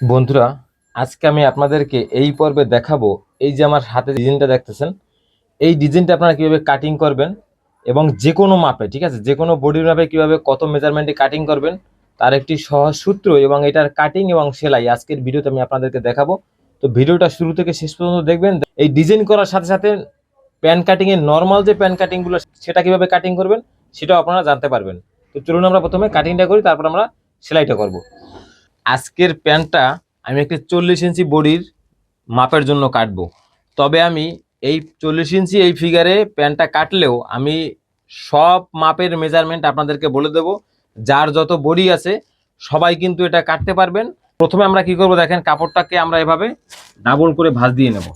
বন্ধুরা, আজকে আমি আপনাদেরকে এই পর্বে দেখাবো এই যে আমার হাতে ডিজাইনটা দেখতেছেন, এই ডিজাইনটা আপনারা কীভাবে কাটিং করবেন এবং যে কোনো মাপে, ঠিক আছে? যে কোনো বডির মাপে কীভাবে কত মেজারমেন্টে কাটিং করবেন, তার একটি সহজ সূত্র এবং এটার কাটিং এবং সেলাই আজকের ভিডিওতে আমি আপনাদেরকে দেখাবো। তো ভিডিওটা শুরু থেকে শেষ পর্যন্ত দেখবেন। এই ডিজাইন করার সাথে সাথে প্যান কাটিং এর নর্মাল যে প্যান কাটিংগুলো, সেটা কীভাবে কাটিং করবেন, সেটাও আপনারা জানতে পারবেন। তো চলুন আমরা প্রথমে কাটিংটা করি, তারপর আমরা সেলাইটা করব। আজকের প্যান্টটা আমি একটি চল্লিশ ইঞ্চি বডির মাপের জন্য কাটবো। তবে আমি এই চল্লিশ ইঞ্চি এই ফিগারে প্যান্টটা কাটলেও আমি সব মাপের মেজারমেন্ট আপনাদেরকে বলে দেব। যার যত বডি আছে, সবাই কিন্তু এটা কাটতে পারবেন। প্রথমে আমরা কি করব দেখেন, কাপড়টাকে আমরা এভাবে ডাবল করে ভাঁজ দিয়ে নেব।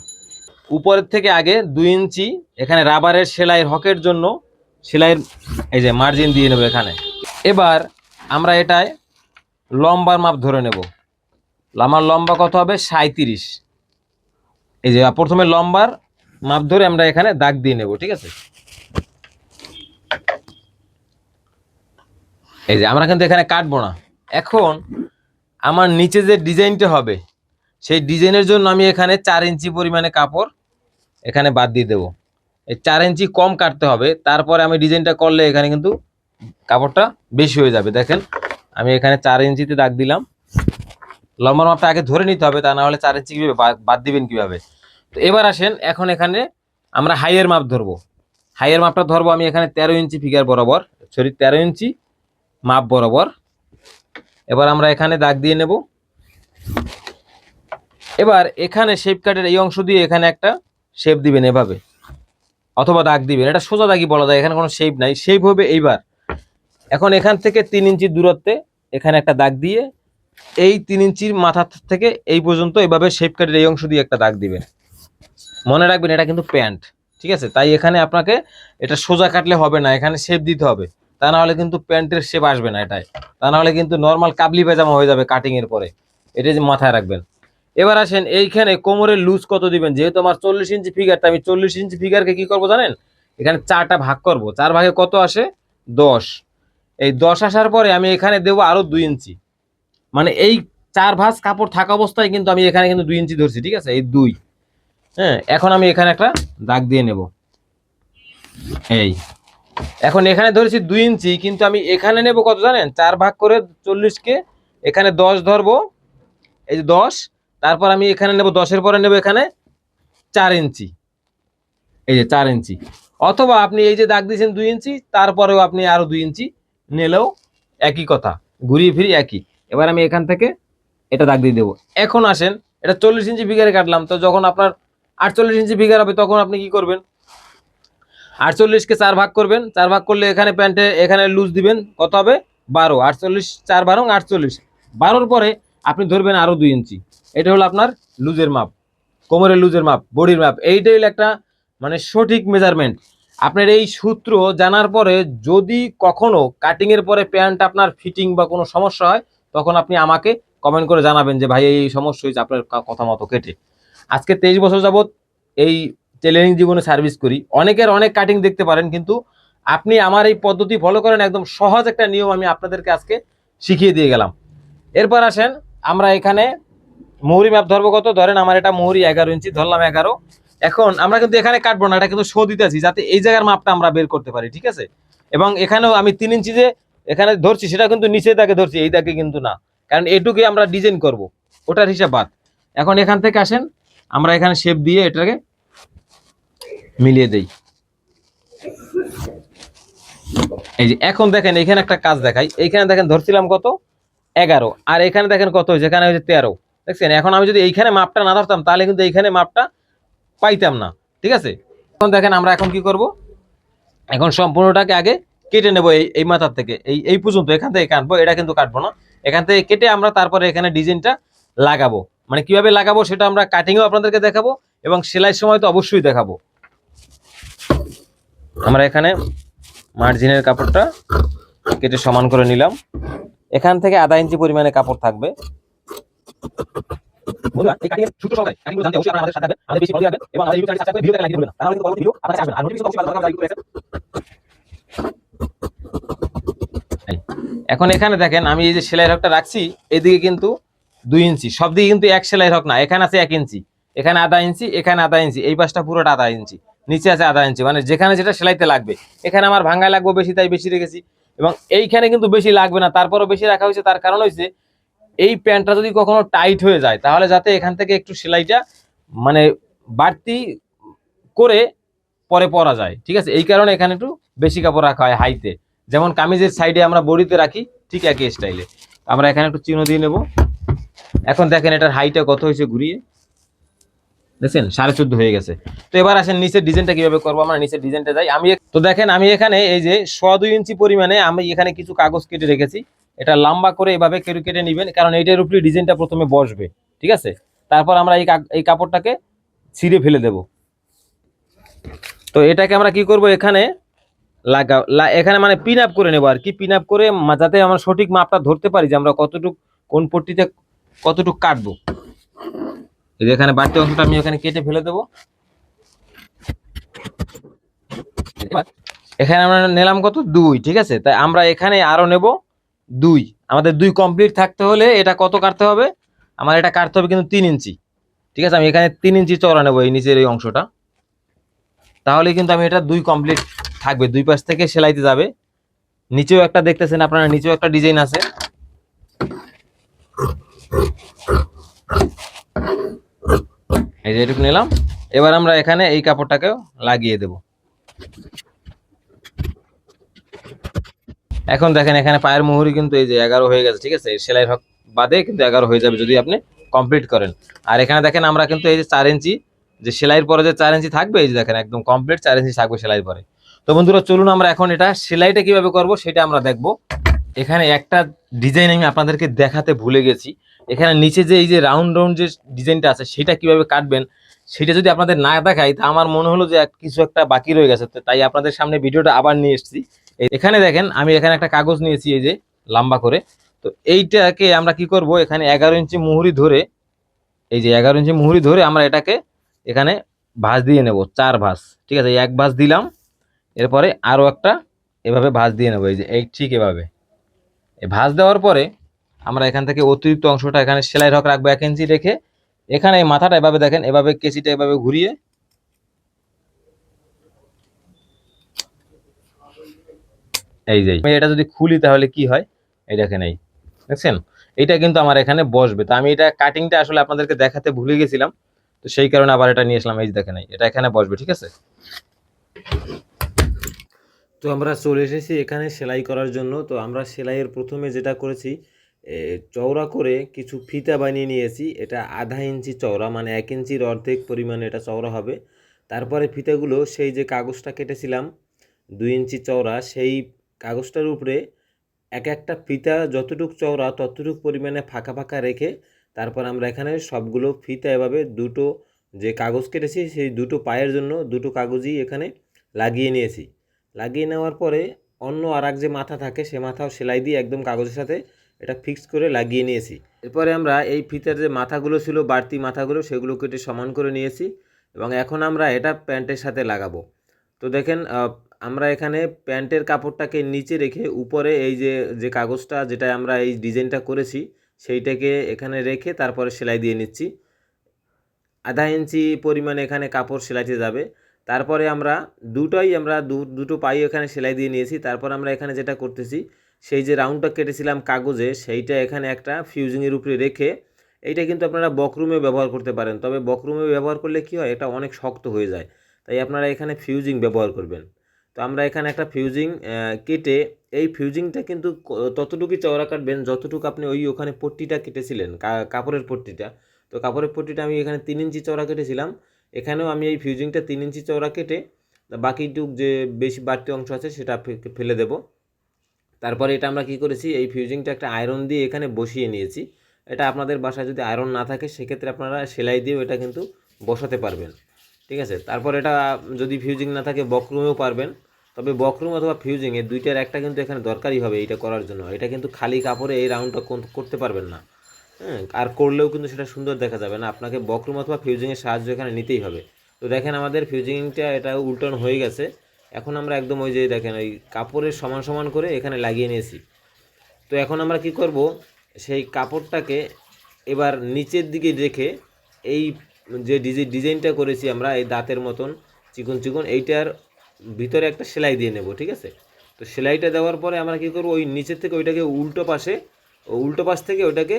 উপরের থেকে আগে দুই ইঞ্চি এখানে রাবারের সেলাইয়ের হকের জন্য সেলাইয়ের এই যে মার্জিন দিয়ে নেব এখানে। এবার আমরা এটায় লম্বার মাপ ধরে নেব। আমার লম্বা কত হবে? সাঁত্রিশ এই যে প্রথমে লম্বার মাপ ধরে আমরা এখানে দাগ দিয়ে নেব, ঠিক আছে? এই যে আমরা কিন্তু এখানে কাটবো না। এখন আমার নিচে যে ডিজাইনটা হবে, সেই ডিজাইনের জন্য আমি এখানে চার ইঞ্চি পরিমাণে কাপড় এখানে বাদ দিয়ে দেবো। এই চার ইঞ্চি কম কাটতে হবে, তারপরে আমি ডিজাইনটা করলে এখানে কিন্তু কাপড়টা বেশি হয়ে যাবে, দেখেন। আমি এখানে চার ইঞ্চিতে দাগ দিলাম। লম্বার মাপটা আগে ধরে নিতে হবে, তা না হলে চার ইঞ্চি কীভাবে বাদ- বাদ দিবেন কীভাবে? তো এবার আসেন, এখন এখানে আমরা হাইয়ের মাপ ধরবো। হাইয়ের মাপটা ধরবো আমি এখানে তেরো ইঞ্চি ফিগার বরাবর সরি তেরো ইঞ্চি মাপ বরাবর। এবার আমরা এখানে দাগ দিয়ে নেব। এবার এখানে শেপ কাটের এই অংশ দিয়ে এখানে একটা শেপ দিবেন এভাবে, অথবা দাগ দিবেন। এটা সোজা দাগই বলা যায়, এখানে কোনো শেপ নাই। শেপ হবে এইবার। এখন এখান থেকে তিন ইঞ্চি দূরত্বে এখানে একটা দাগ দিয়ে এই তিন ইঞ্চির মাথা থেকে এই পর্যন্ত এভাবে শেপ কাটের এই অংশ দিয়ে একটা দাগ দিবেন। মনে রাখবেন, এটা কিন্তু প্যান্ট, ঠিক আছে? তাই এখানে আপনাকে এটা সোজা কাটলে হবে না, এখানে শেপ দিতে হবে। তা না হলে কিন্তু প্যান্টের শেপ আসবে না এটাই তা না হলে কিন্তু নর্মাল কাবলি পায়জামা হয়ে যাবে কাটিং এর পরে। এটা যে মাথায় রাখবেন। এবার আসেন, এইখানে কোমরের লুজ কত দিবেন? যেহেতু আমার চল্লিশ ইঞ্চি ফিগারটা আমি চল্লিশ ইঞ্চি ফিগারকে কি করব জানেন? এখানে চারটা ভাগ করব। চার ভাগে কত আসে? দশ। এই দশ আসার পরে আমি এখানে দেবো আরও দুই ইঞ্চি। মানে এই চার ভাঁজ কাপড় থাকা অবস্থায় কিন্তু আমি এখানে কিন্তু দুই ইঞ্চি ধরছি, ঠিক আছে? এই দুই। হ্যাঁ এখন আমি এখানে একটা দাগ দিয়ে নেব। এই। এখন এখানে ধরেছি দুই ইঞ্চি, কিন্তু আমি এখানে নেব কত জানেন? চার ভাগ করে চল্লিশকে এখানে দশ ধরবো। এই যে দশ, তারপর আমি এখানে নেব, দশের পরে নেব এখানে চার ইঞ্চি। এই যে চার ইঞ্চি। অথবা আপনি এই যে দাগ দিয়েছেন দুই ইঞ্চি, তারপরেও আপনি আরও দুই ইঞ্চি নিলেও একই কথা, ঘুরিয়ে ফিরি একই। এবার আমি এখান থেকে এটা দাগ দিয়ে দেবো। এখন আসেন, এটা চল্লিশ ইঞ্চি ফিগারে কাটলাম, তো যখন আপনার আটচল্লিশ ইঞ্চি ফিগার হবে, তখন আপনি কি করবেন? আটচল্লিশকে চার ভাগ করবেন, চার ভাগ করলে এখানে প্যান্টে, এখানে লুজ দিবেন, কত হবে? বারো। আটচল্লিশ, চার বারো, আটচল্লিশ। বারোর পরে আপনি ধরবেন আরও দুই ইঞ্চি। এটা হলো আপনার লুজের মাপ, কোমরের লুজের মাপ, বডির মাপ। এইটাই হলো একটা মানে সঠিক মেজারমেন্ট আপনার এই সূত্র জানার পরে যদি কখনো কাটিং এর পরে প্যান্ট আপনার ফিটিং বা কোনো সমস্যা হয়, তখন আপনি আমাকে কমেন্ট করে জানাবেন যে, ভাই, এই সমস্যা হয়েছে, আপনার কথা মতো কেটে। আজকে তেইশ বছর যাবৎ এই টেলারিং জীবনে সার্ভিস করি। অনেকের অনেক কাটিং দেখতে পারেন, কিন্তু আপনি আমার এই পদ্ধতি ফলো করেন, একদম সহজ একটা নিয়ম আমি আপনাদেরকে আজকে শিখিয়ে দিয়ে গেলাম। এরপর আসেন, আমরা এখানে মুহুরি ম্যাপ ধরবো কত? ধরেন আমার এটা মুহুরি এগারো ইঞ্চি, ধরলাম এগারো। এখন আমরা কিন্তু এখানে কাটবো না, এটা কিন্তু শো দিতে আছি যাতে এই জায়গার মাপটা আমরা বের করতে পারি, ঠিক আছে? এবং এখানেও আমি তিন ইঞ্চি যে এখানে ধরছি, সেটা কিন্তু নিচে দাগে ধরছি, এই দাগে কিন্তু না। কারণ এটুকুই আমরা ডিজাইন করব, ওটার হিসাব বাদ। এখন এখান থেকে আসেন, আমরা এখানে শেপ দিয়ে এটাকে মিলিয়ে দেই। এই যে এখন দেখেন, এখানে একটা কাজ দেখাই। এইখানে দেখেন, ধরছিলাম কত? এগারো। আর এখানে দেখেন কত হয়েছে? এখানে হয়েছে তেরো। দেখছেন? এখন আমি যদি এইখানে মাপটা না ধরতাম, তাহলে কিন্তু এইখানে মাপটা পাইতাম না, ঠিক আছে? এখন দেখেন আমরা এখন কি করব? এখন সম্পূর্ণটাকে আগে কেটে নেব এই এই মাথার থেকে। এই এই পর্যন্ত, এখান থেকে কাটবো, এটা কিন্তু কাটবো না। এখান থেকে কেটে আমরা তারপরে এখানে ডিজাইনটা লাগাবো। মানে কীভাবে লাগাবো সেটা আমরা কাটিংও আপনাদেরকে দেখাবো এবং সেলাই সময় তো অবশ্যই দেখাবো। আমরা এখানে মার্জিনের কাপড়টা কেটে সমান করে নিলাম। এখান থেকে আধা ইঞ্চি পরিমাণে কাপড় থাকবে। এখন এখানে দেখেন, আমি এই যে সেলাই রকটা রাখছি, এদিকে কিন্তু দুই ইঞ্চি। সব দিকে কিন্তু এক সেলাই হোক না, এখানে আছে এক ইঞ্চি, এখানে আধা ইঞ্চি, এখানে আধা ইঞ্চি, এই পাশটা পুরোটা আধা ইঞ্চি, নিচে আছে আধা ইঞ্চি মানে যেখানে যেটা সেলাইতে লাগবে। এখানে আমার ভাঙায় লাগবে বেশি, তাই বেশি রেখেছি। এবং এইখানে কিন্তু বেশি লাগবে না, তারপরও বেশি রাখা হয়েছে, তার কারণ হয়েছে এই প্যান্টটা যদি কখনো টাইট হয়ে যায়, তাহলে যাতে এখান থেকে একটু সেলাইটা মানে বাড়তি করে পরে পরা যায়। ঠিক আছে? এই কারণে এখানে একটু বেশি কাপড় রাখা হয় হাইতে। যেমন কামিজের সাইডে আমরা বডিতে রাখি, ঠিক একই স্টাইলে আমরা এখানে একটু চিহ্ন দিয়ে নেব। এখন দেখেন এটার হাইটা কত হয়েছে ঘুরিয়ে। দেখছেন? সাড়ে চোদ্দ হয়ে গেছে। তো এবার আসেন নিচের ডিজাইনটা কীভাবে করব আমরা? নিচের ডিজাইনটা যাই। আমি তো দেখেন, আমি এখানে এই যে শ দুই ইঞ্চি পরিমাণে আমি এখানে কিছু কাগজ কেটে রেখেছি। এটা লম্বা করে এভাবে কেটে কেটে নেবেন, কারণ এইটার উপরে ডিজাইনটা প্রথমে বসবে, ঠিক আছে? তারপর আমরা এই এই কাপড়টাকে ছিঁড়ে ফেলে দেব। তো এটাকে আমরা কি করব এখানে? লাগা এখানে মানে পিন আপ করে নেব আর কি পিন আপ করে যাতে আমরা সঠিক মাপটা ধরতে পারি যে আমরা কতটুক, কোন পট্টিতে কতটুক কাটবো। এখানে বাড়তি অংশটা আমি এখানে কেটে ফেলে দেবো। এখানে আমরা নিলাম কত? দুই, ঠিক আছে? তাই আমরা এখানে আরও নেব। দুই। আমাদের দুই কমপ্লিট থাকতে হলে এটা কত কাটতে হবে? আমার এটা কাটতে হবে কিন্তু তিন ইঞ্চি। ঠিক আছে, আমি এখানে তিন ইঞ্চি চড়া নেব এই নিচের এই অংশটা। তাহলে কিন্তু আমি এটা দুই কমপ্লিট থাকবে। দুই পাশ থেকে সেলাইতে যাবে। নিচেও একটা দেখতেছেন আপনারা, নিচেও একটা ডিজাইন আছে। এই যে এটুকু নিলাম। এবার আমরা এখানে এই কাপড়টাকেও লাগিয়ে দেব। এখন দেখেন এখানে পায়ের মুহুরি কিন্তু এই যে এগারো হয়ে গেছে, ঠিক আছে? সেলাই হক বাদে কিন্তু এগারো হয়ে যাবে যদি আপনি কমপ্লিট করেন। আর এখানে দেখেন আমরা কিন্তু এই যে চার ইঞ্চি, যে সেলাইয়ের পরে যে চার ইঞ্চি থাকবে, এই যে দেখেন একদম কমপ্লিট চার ইঞ্চি থাকবে সেলাইয়ের পরে। তো বন্ধুরা, চলুন আমরা এখন এটা সেলাইটা কীভাবে করব সেটা আমরা দেখব। এখানে একটা ডিজাইন আমি আপনাদেরকে দেখাতে ভুলে গেছি। এখানে নিচে যে এই যে রাউন্ড রাউন্ড যে ডিজাইনটা আছে, সেটা কীভাবে কাটবেন, সেটা যদি আপনাদের না দেখাই, তা আমার মনে হলো যে কিছু একটা বাকি রয়ে গেছে। তাই আপনাদের সামনে ভিডিওটা আবার নিয়ে এসেছি। এখানে দেখেন, আমি এখানে একটা কাগজ নিয়েছি, এই যে লম্বা করে। তো এইটাকে আমরা কি করব, এখানে এগারো ইঞ্চি মুহুরি ধরে, এই যে এগারো ইঞ্চি মুহুরি ধরে আমরা এটাকে এখানে ভাঁজ দিয়ে নেব, চার ভাঁজ। ঠিক আছে এক ভাঁজ দিলাম, এরপরে আরও একটা এভাবে ভাঁজ দিয়ে নেব, এই যে, এই ঠিক এভাবে। ভাঁজ দেওয়ার পরে আমরা এখান থেকে অতিরিক্ত অংশটা এখানে সেলাই রক রাখব এক ইঞ্চি রেখে। এখানে এই মাথাটা এভাবে দেখেন, এভাবে কেচিটা এভাবে ঘুরিয়ে এই যে এটা যদি খুলি তাহলে কি হয়? এই দেখেন এই, দেখছেন? এটা কিন্তু আমার এখানে বসবে। তো আমি এটা কাটিংটা আসলে আপনাদেরকে দেখাতে ভুলে গেছিলাম। তো সেই কারণে আবার এটা নিয়ে আসলাম। এই দেখেন এই, এটা এখানে বসবে, ঠিক আছে? তো আমরা চলে এসেছি এখানে সেলাই করার জন্য। তো আমরা সেলাইয়ের প্রথমে যেটা করেছি চওড়া করে কিছু ফিতা বানিয়ে নিয়েছি। এটা আধা ইঞ্চি চওড়া মানে এক ইঞ্চির অর্ধেক পরিমাণে এটা চওড়া হবে। তারপরে ফিতাগুলো, সেই যে কাগজটা কেটেছিলাম, দুই ইঞ্চি চওড়া, সেই কাগজটার উপরে এক একটা ফিতা যতটুক চওড়া, ততটুক পরিমাণে ফাঁকা ফাঁকা রেখে তারপর আমরা এখানে সবগুলো ফিতা এভাবে দুটো যে কাগজ কেটেছি, সেই দুটো পায়ের জন্য দুটো কাগজই এখানে লাগিয়ে নিয়েছি। লাগিয়ে নেওয়ার পরে অন্য আর যে মাথা থাকে, সে মাথাও সেলাই দিয়ে একদম কাগজের সাথে এটা ফিক্স করে লাগিয়ে নিয়েছি। এরপরে আমরা এই ফিতার যে মাথাগুলো ছিল, বাড়তি মাথাগুলো, সেগুলো কেটে সমান করে নিয়েছি এবং এখন আমরা এটা প্যান্টের সাথে লাগাবো। তো দেখেন আমরা এখানে প্যান্টের কাপড়টাকে নিচে রেখে উপরে এই যে যে কাগজটা যেটা আমরা এই ডিজাইনটা করেছি, সেইটাকে এখানে রেখে তারপরে সেলাই দিয়ে নিচ্ছি। আধা ইঞ্চি পরিমাণে এখানে কাপড় সেলাইতে যাবে। তারপরে আমরা দুটোই আমরা দুটো পাই এখানে সেলাই দিয়ে নিয়েছি। তারপর আমরা এখানে যেটা করতেছি, সেই যে রাউন্ডটা কেটেছিলাম কাগজে, সেইটা এখানে একটা ফিউজিংয়ের উপরে রেখে, এইটা কিন্তু আপনারা বকরুমে ব্যবহার করতে পারেন। তবে বকরুমে ব্যবহার করলে কি হয়, এটা অনেক শক্ত হয়ে যায়। তাই আপনারা এখানে ফিউজিং ব্যবহার করবেন। তো আমরা এখানে একটা ফিউজিং কেটে এই ফিউজিংটা কিন্তু ততটুকুই চওড়া কাটবেন যতটুকু আপনি ওই ওখানে পট্টিটা কেটেছিলেন কাপড়ের পট্টিটা। তো কাপড়ের পট্টিটা আমি এখানে তিন ইঞ্চি চওড়া কেটেছিলাম। এখানেও আমি এই ফিউজিংটা তিন ইঞ্চি চওড়া কেটে বাকিটুক যে বেশি বাড়তি অংশ আছে সেটা ফেলে দেব। তারপরে এটা আমরা কি করেছি, এই ফিউজিংটা একটা আয়রন দিয়ে এখানে বসিয়ে নিয়েছি। এটা আপনাদের বাসায় যদি আয়রন না থাকে, সেক্ষেত্রে আপনারা সেলাই দিয়েও এটা কিন্তু বসাতে পারবেন। ঠিক আছে? তারপর এটা যদি ফিউজিং না থাকে, বকরুমেও পারবেন। তবে বকরুম অথবা ফিউজিং এই দুইটার একটা কিন্তু এখানে দরকারই হবে এইটা করার জন্য। এটা কিন্তু খালি কাপড়ে এই রাউন্ডটা করতে পারবেন না। হ্যাঁ আর করলেও কিন্তু সেটা সুন্দর দেখা যাবে না। আপনাকে বকরুম অথবা ফিউজিংয়ের সাহায্য এখানে নিতেই হবে। তো দেখেন আমাদের ফিউজিংটা এটা উল্টানো হয়ে গেছে। এখন আমরা একদম ওই যে দেখেন, ওই কাপড়ের সমান সমান করে এখানে লাগিয়ে নিয়েছি। তো এখন আমরা কি করব, সেই কাপড়টাকে এবার নিচের দিকে রেখে এই যে ডিজাইন, ডিজাইনটা করেছি আমরা, এই দাঁতের মতন, চিকন চিকন, এইটার ভিতরে একটা সেলাই দিয়ে নেব, ঠিক আছে? তো সেলাইটা দেওয়ার পরে আমরা কী করব, ওই নিচের থেকে ওইটাকে উল্টো পাশে উল্টো পাশ থেকে ওইটাকে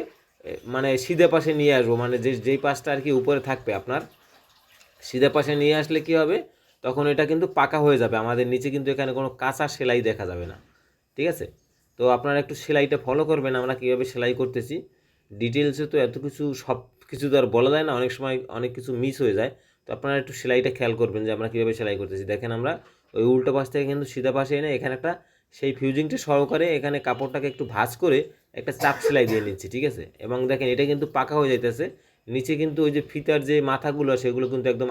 মানে সিধে পাশে নিয়ে আসব মানে যে, যেই পাশটা আর কি উপরে থাকবে আপনার, সিধে পাশে নিয়ে আসলে কি হবে, তখন এটা কিন্তু পাকা হয়ে যাবে, আমাদের নিচে কিন্তু এখানে কোনো কাঁচা সেলাই দেখা যাবে না, ঠিক আছে? তো আপনারা একটু সেলাইটা ফলো করবেন, আমরা কীভাবে সেলাই করতেছি। ডিটেলসে তো এত কিছু সব কিছু তো আর বলা যায় না, অনেক সময় অনেক কিছু মিস হয়ে যায়। তো আপনারা একটু সেলাইটা খেয়াল করবেন যে আমরা কীভাবে সেলাই করতেছি। দেখেন আমরা ওই উল্টো পাশ থেকে কিন্তু সিধা পাশে এনে এখানে একটা সেই ফিউজিংটা সহকারে এখানে কাপড়টাকে একটু ভাঁজ করে একটা চাপ সেলাই দিয়ে নিচ্ছি, ঠিক আছে? এবং দেখেন এটা কিন্তু পাকা হয়ে যাইতেছে। নিচে কিন্তু ওই যে ফিতার যে মাথাগুলো সেগুলো কিন্তু একদম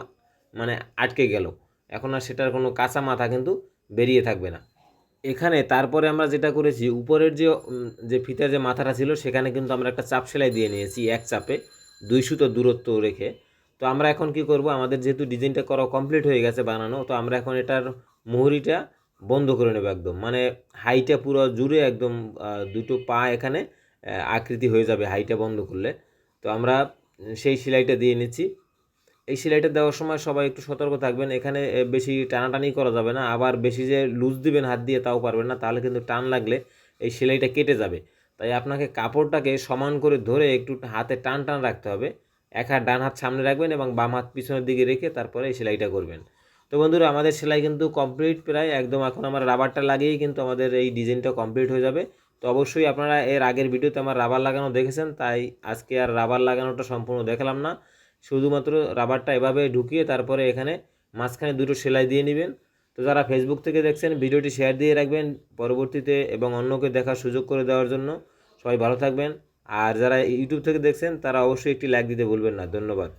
মানে আটকে গেল। এখন আর সেটার কোনো কাঁচা মাথা কিন্তু বেরিয়ে থাকবে না। এখানে তারপরে আমরা যেটা করেছি, উপরের যে যে ফিতার যে মাথাটা ছিল, সেখানে কিন্তু আমরা একটা চাপ সেলাই দিয়ে নিয়েছি এক চাপে। দুই সুতো দূরত্ব রেখে। তো আমরা এখন কি করব? আমাদের যেহেতু ডিজাইনটা করা কমপ্লিট হয়ে গেছে বানানো, তো আমরা এখন এটার মুহুরিটা বন্ধ করে নেব একদম। মানে হাইটা পুরো জুড়ে একদম দুটো পা এখানে আকৃতি হয়ে যাবে হাইটা বন্ধ করলে। তো আমরা সেই সেলাইটা দিয়ে নিচ্ছি। এই সেলাইটা দেওয়ার সময় সবাই একটু সতর্ক থাকবেন। এখানে বেশি টানাটানি করা যাবে না। আবার বেশি যে লুজ দিবেন হাত দিয়ে তাও পারবেন না। তাহলে কিন্তু টান লাগলে এই সেলাইটা কেটে যাবে। তাই আপনাকে কাপড়টাকে সমান করে ধরে একটু হাতে টান টান রাখতে হবে। এক হাত ডান হাত সামনে রাখবেন এবং বাম হাত পিছনের দিকে রেখে তারপরে এই সেলাইটা করবেন। তো বন্ধুরা, আমাদের সেলাই কিন্তু কমপ্লিট প্রায় একদম এখন আমার রাবারটা লাগিয়েই কিন্তু আমাদের এই ডিজাইনটা কমপ্লিট হয়ে যাবে। তো অবশ্যই আপনারা এর আগের ভিডিওতে আমার রাবার লাগানো দেখেছেন, তাই আজকে আর রাবার লাগানোটা সম্পূর্ণ দেখালাম না। শুধুমাত্র রাবারটা এভাবে ঢুকিয়ে তারপরে এখানে মাঝখানে দুটো সেলাই দিয়ে নেবেন। তো যারা ফেসবুক থেকে দেখছেন, ভিডিওটি শেয়ার দিয়ে রাখবেন। পরবর্তীতে এবং অন্যকে দেখার সুযোগ করে দেওয়ার জন্য সবাই ভালো থাকবেন। আর যারা ইউটিউব থেকে দেখছেন তারা অবশ্যই একটি লাইক দিতে ভুলবেন না। ধন্যবাদ।